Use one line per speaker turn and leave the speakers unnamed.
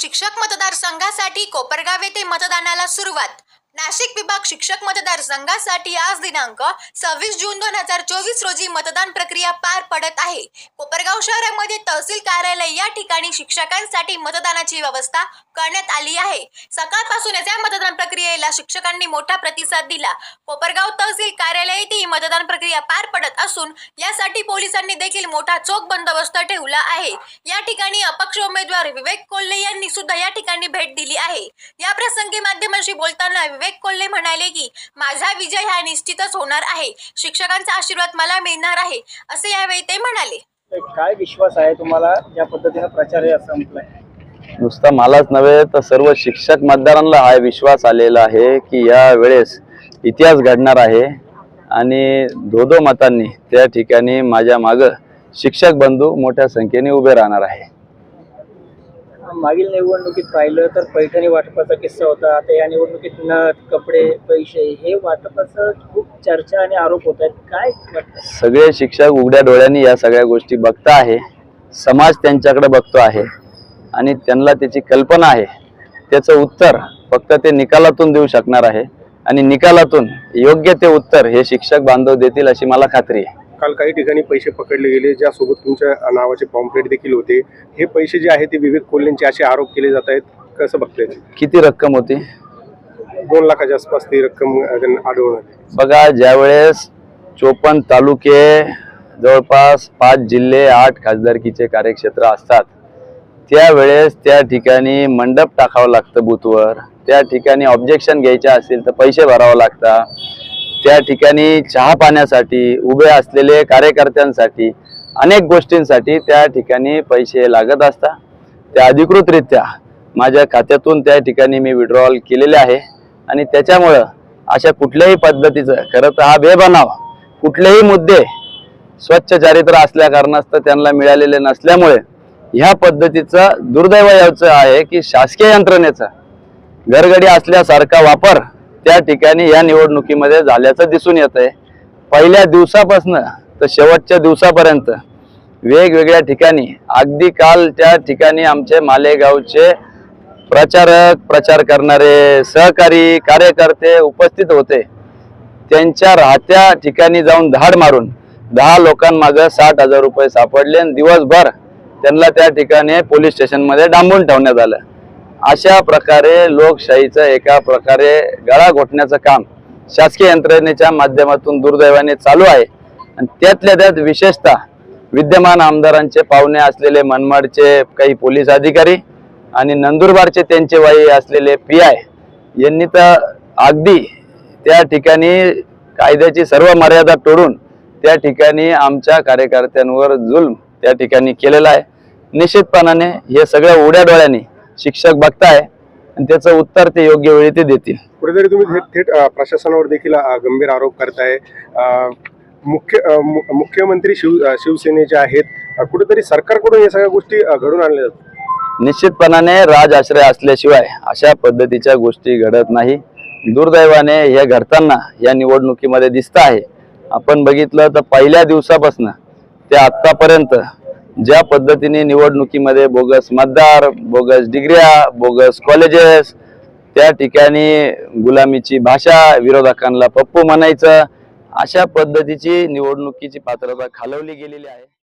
शिक्षक मतदारसंघासाठी कोपरगाव येथे मतदानाला सुरुवात. नाशिक विभाग शिक्षक मतदारसंघासाठी आज दिनांक सव्वीस जून दोन हजार चोवीस रोजी मतदान प्रक्रिया पार पडत आहे. कोपरगाव शहरामध्ये तहसील कार्यालय या ठिकाणी शिक्षकांसाठी मतदानाची व्यवस्था करण्यात आली आहे. सकाळपासूनच या मतदान प्रक्रियेला शिक्षकांनी मोठा प्रतिसाद दिला. कोपरगाव तहसील कार्यालय मतदान प्रक्रिया पार पडत असून यासाठी पोलिसांनी देखील मोठा चोख बंदोबस्त ठेवला आहे. या ठिकाणी अपक्ष उमेदवार विवेक कोल्हे यांनी सुद्धा या ठिकाणी भेट दिली आहे. या प्रसंगी माध्यमांशी बोलताना विवेक कोल्हे म्हणाले की माझा विजय हा निश्चितच होणार आहे. शिक्षकांचा आशीर्वाद मला मिळणार आहे असे यावेळी ते म्हणाले.
काय विश्वास आहे तुम्हाला? ज्या पद्धतीनं प्रचार आहे असं म्हटलंय
नुसता मलाच नव्हे तर सर्व शिक्षक मतदारांना हा विश्वास आलेला आहे की या वेळेस इतिहास घडणार आहे. आणि दो दो मतांनी त्या ठिकाणी माझ्या मागं शिक्षक बंधू मोठ्या संख्येने उभे राहणार आहे.
मागील निवडणुकीत पाहिलं तर पैठणी वाटपाचा किस्सा होता. आता या निवडणुकीत नथ कपडे पैसे हे वाटपाचं खूप चर्चा आणि आरोप होत आहेत. काय वाटतं?
सगळे शिक्षक उघड्या डोळ्यांनी या सगळ्या गोष्टी बघता आहे. समाज त्यांच्याकडे बघतो आहे आणि त्यांना त्याची कल्पना आहे. त्याचं उत्तर फक्त ते निकालातून देऊ शकणार आहे आणि निकालातून योग्य ते उत्तर हे शिक्षक बांधव देतील अशी मला खात्री आहे.
काल काही ठिकाणी पैसे पकडले गेले ज्यासोबत तुमच्या नावाचे पॉम्पलेट देखील होते. हे पैसे जे आहेत ते विवेक कोल्हेंचे असे आरोप केले जात आहेत. कसं बघताय?
किती रक्कम होती?
दोन लाखाच्या आसपास ती रक्कम आढळून
बघा ज्यावेळेस चोपन्न तालुके जवळपास पाच जिल्हे आठ खासदारकीचे कार्यक्षेत्र असतात त्यावेळेस त्या ठिकाणी मंडप टाकावं लागतं बूथवर त्या ठिकाणी ऑब्जेक्शन घ्यायचे असतील तर पैसे भरावं लागतात. त्या ठिकाणी चहा पाण्यासाठी उभे असलेले कार्यकर्त्यांसाठी अनेक गोष्टींसाठी त्या ठिकाणी पैसे लागत असतात. त्या अधिकृतरित्या माझ्या खात्यातून त्या ठिकाणी मी विड्रॉल केलेले आहे. आणि त्याच्यामुळं अशा कुठल्याही पद्धतीचं खरं तर हा बेबनाव कुठलेही मुद्दे स्वच्छ चारित्र असल्या कारणास्तव त्यांना मिळालेले नसल्यामुळे ह्या पद्धतीचं दुर्दैव याचं आहे की शासकीय यंत्रणेचा घरगडी असल्यासारखा वापर त्या ठिकाणी या निवडणुकीमध्ये झाल्याचं दिसून येत आहे. पहिल्या दिवसापासून तर शेवटच्या दिवसापर्यंत वेगवेगळ्या ठिकाणी अगदी काल त्या ठिकाणी आमचे मालेगावचे प्रचारक प्रचार करणारे सहकारी कार्यकर्ते उपस्थित होते. त्यांच्या राहत्या ठिकाणी जाऊन धाड मारून दहा लोकांमागं साठ हजार रुपये सापडले आणि दिवसभर त्यांना त्या ठिकाणी पोलीस स्टेशनमध्ये डांबून ठेवण्यात आलं. अशा प्रकारे लोकशाहीचं एका प्रकारे गळा घोटण्याचं काम शासकीय यंत्रणेच्या माध्यमातून दुर्दैवाने चालू आहे. आणि त्यातल्या त्यात विशेषतः विद्यमान आमदारांचे पाहुणे असलेले मनमाडचे काही पोलीस अधिकारी आणि नंदुरबारचे त्यांचे वाई असलेले पी आय यांनी तर अगदी त्या ठिकाणी कायद्याची सर्व मर्यादा तोडून त्या ठिकाणी आमच्या कार्यकर्त्यांवर जुल्म त्या ठिकाणी केलेला आहे. निश्चितपणाने हे सगळं उड्या डोळ्यांनी शिक्षक बघताय आणि त्याचं उत्तर ते योग्य वेळी ते देतील.
कुठेतरी तुम्ही थेट थेट प्रशासनावर देखील गंभीर आरोप करताय. मुख्य मुख्यमंत्री शिव शिवसेनेचे आहेत. कुठेतरी सरकारकडून या सगळ्या गोष्टी घडून आणल्या जातात.
निश्चितपणाने राजआश्रय असल्याशिवाय अशा पद्धतीच्या गोष्टी घडत नाही. दुर्दैवाने हे घडताना या निवडणुकीमध्ये दिसत आहे. आपण बघितलं तर पहिल्या दिवसापासून ते आत्तापर्यंत ज्या पद्धतीने निवडणुकीमध्ये बोगस मतदार बोगस डिग्र्या बोगस कॉलेजेस त्या ठिकाणी गुलामीची भाषा विरोधकांना पप्पू म्हणायचं अशा पद्धतीची निवडणुकीची पात्रता खालवली गेलेली आहे.